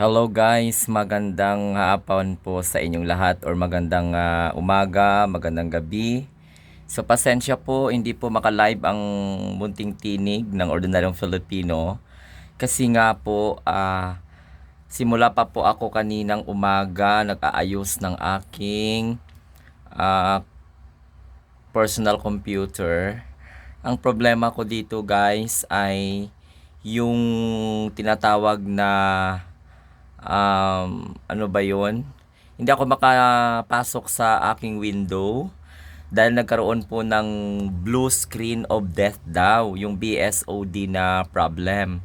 Hello guys, magandang hapon po sa inyong lahat or magandang ah, umaga, magandang gabi. So pasensya po, hindi po maka-live ang munting tinig ng ordinaryong Filipino. Kasi nga po, ah, simula pa po ako kaninang umaga, nag-aayos ng aking ah, personal computer. Ang problema ko dito guys ay yung tinatawag na um, ano ba yon? Hindi ako makapasok sa aking window dahil nagkaroon po ng blue screen of death daw, yung BSOD na problem.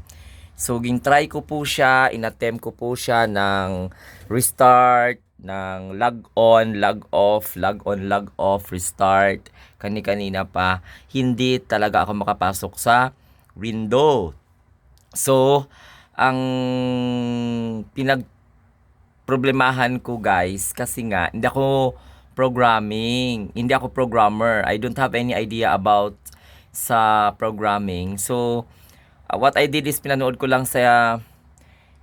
So, ging-try ko po siya, inattempt ko po siya ng restart, ng log on, log off, log on, log off, restart, kani-kanina pa. Hindi talaga ako makapasok sa window. So, ang pinag problemahan ko guys kasi nga hindi ako programming, hindi ako programmer. I don't have any idea about sa programming. So, uh, what I did is pinanood ko lang sa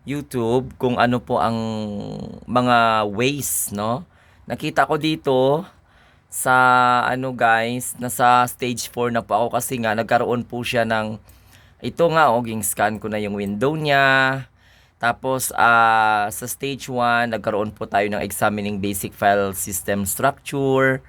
YouTube kung ano po ang mga ways, no? Nakita ko dito sa ano guys, nasa stage 4 na po ako kasi nga nagkaroon po siya ng ito nga, oh, ging scan ko na yung window niya. Tapos, ah, sa stage 1, nagkaroon po tayo ng examining basic file system structure.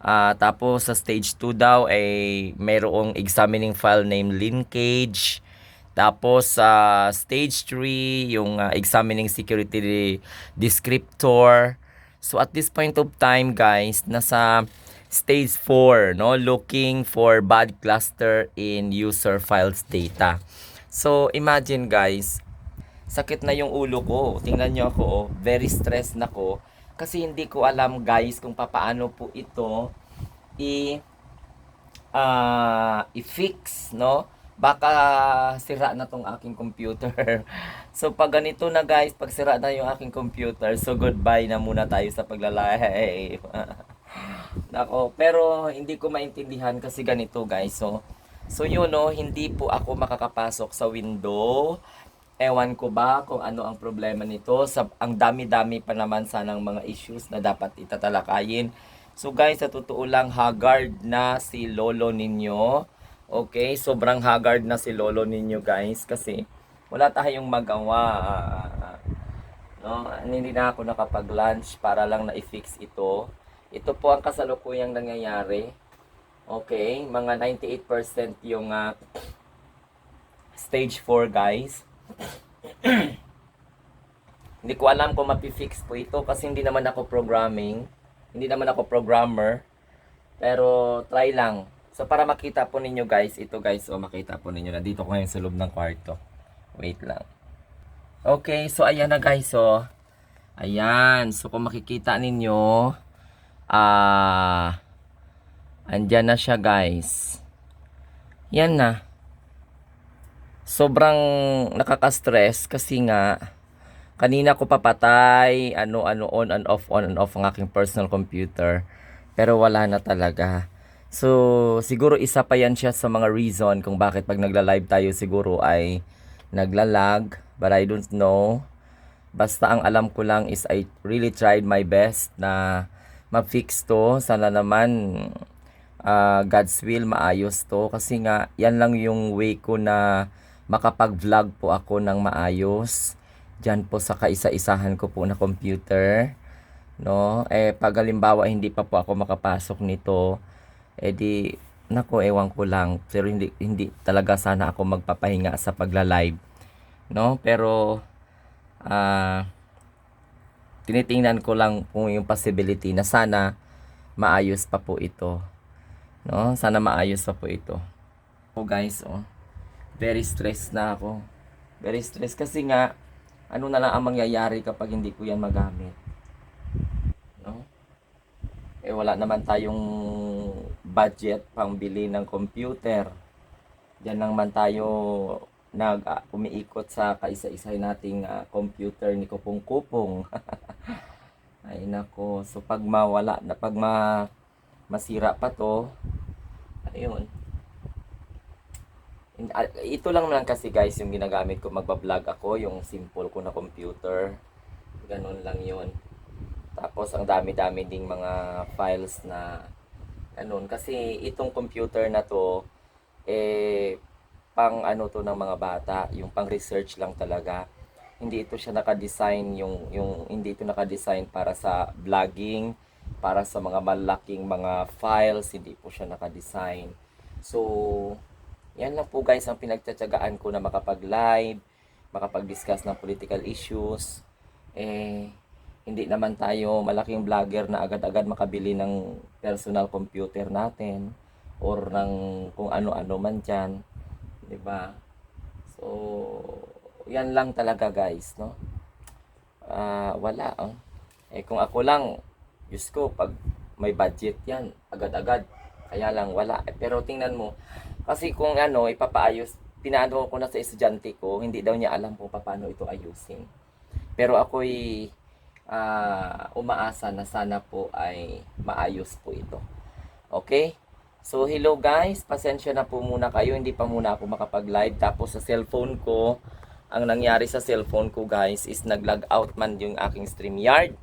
Ah, tapos, sa stage 2 daw, ay mayroong examining file name linkage. Tapos, sa stage 3, yung ah, examining security descriptor. So, at this point of time, guys, nasa stage 4, no? Looking for bad cluster in user files data. So, imagine guys, sakit na yung ulo ko. Tingnan nyo ako, oh. very stressed na ko. Kasi hindi ko alam guys kung papaano po ito i ah i-fix, no? Baka sira na tong aking computer. so pag ganito na guys, pag sira na yung aking computer, so goodbye na muna tayo sa paglalive. Nako, pero hindi ko maintindihan kasi ganito guys. So, so yun no, hindi po ako makakapasok sa window. Ewan ko ba kung ano ang problema nito. Sa, ang dami-dami pa naman sanang mga issues na dapat itatalakayin. So guys, sa totoo lang, haggard na si lolo ninyo. Okay, sobrang haggard na si lolo ninyo guys kasi wala tayong magawa. No, hindi na ako nakapag-lunch para lang na i-fix ito. Ito po ang kasalukuyang nangyayari. Okay, mga 98% yung ah, stage 4 guys. hindi ko alam kung mapi-fix po ito kasi hindi naman ako programming. Hindi naman ako programmer. Pero try lang. So para makita po ninyo guys, ito guys, so makita po ninyo na dito ko ngayon sa loob ng kwarto. Wait lang. Okay, so ayan na guys, so ayan, so kung makikita ninyo, ah andyan na siya guys. Yan na. Sobrang nakaka-stress kasi nga kanina ko papatay, ano ano on and off on and off ang aking personal computer. Pero wala na talaga. So, siguro isa pa yan siya sa mga reason kung bakit pag nagla-live tayo siguro ay naglalag. But I don't know. Basta ang alam ko lang is I really tried my best na ma-fix to. Sana naman ah, God's will maayos to. Kasi nga, yan lang yung way ko na makapag-vlog po ako ng maayos. Diyan po sa kaisa-isahan ko po na computer. No? Eh, pag halimbawa hindi pa po ako makapasok nito, eh di, nako, ewan ko lang. Pero hindi, hindi talaga sana ako magpapahinga sa pagla-live. No? Pero, ah, tinitingnan ko lang kung yung possibility na sana maayos pa po ito. No? Sana maayos pa po ito. Oh guys, oh. Very stressed na ako. Very stressed kasi nga ano na lang ang mangyayari kapag hindi ko yan magamit. No? Eh wala naman tayong budget pang bili ng computer. Diyan lang man tayo nag ah, umiikot sa kaisa-isa nating ah, computer ni Kupong Kupong. Ay nako, so pag mawala na pag ma masira pa to, ayun. Ah, Ito lang lang kasi guys yung ginagamit ko magbablog ako, yung simple ko na computer. Ganun lang yun. Tapos ang dami-dami ding mga files na ganun. Kasi itong computer na to, eh, pang ano to ng mga bata, yung pang research lang talaga. Hindi ito siya naka-design yung yung hindi ito naka-design para sa vlogging, para sa mga malaking mga files, hindi po siya naka-design. So, yan lang po guys ang pinagtsatsagaan ko na makapag-live, makapag-discuss ng political issues. Eh, hindi naman tayo malaking vlogger na agad-agad makabili ng personal computer natin or ng kung ano-ano man dyan. ba? So, yan lang talaga guys, no? Ah, wala, oh. Eh kung ako lang, Diyos ko, pag may budget yan, agad-agad. Kaya lang wala. Eh, pero tingnan mo, kasi kung ano, ipapaayos, pinaano ko na sa estudyante ko, hindi daw niya alam kung paano ito ayusin. Pero ako'y ah, umaasa na sana po ay maayos po ito. Okay? So, hello guys. Pasensya na po muna kayo. Hindi pa muna ako makapag-live. Tapos sa cellphone ko, ang nangyari sa cellphone ko guys is nag-log out man yung aking StreamYard.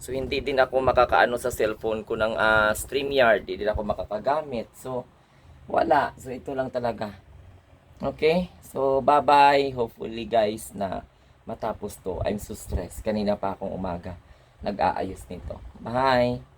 So, hindi din ako makakaano sa cellphone ko ng ah, StreamYard. Hindi din ako makakagamit. So, wala. So, ito lang talaga. Okay? So, bye-bye. Hopefully guys na matapos to. I'm so stressed. Kanina pa akong umaga. Nag-aayos nito. Bye!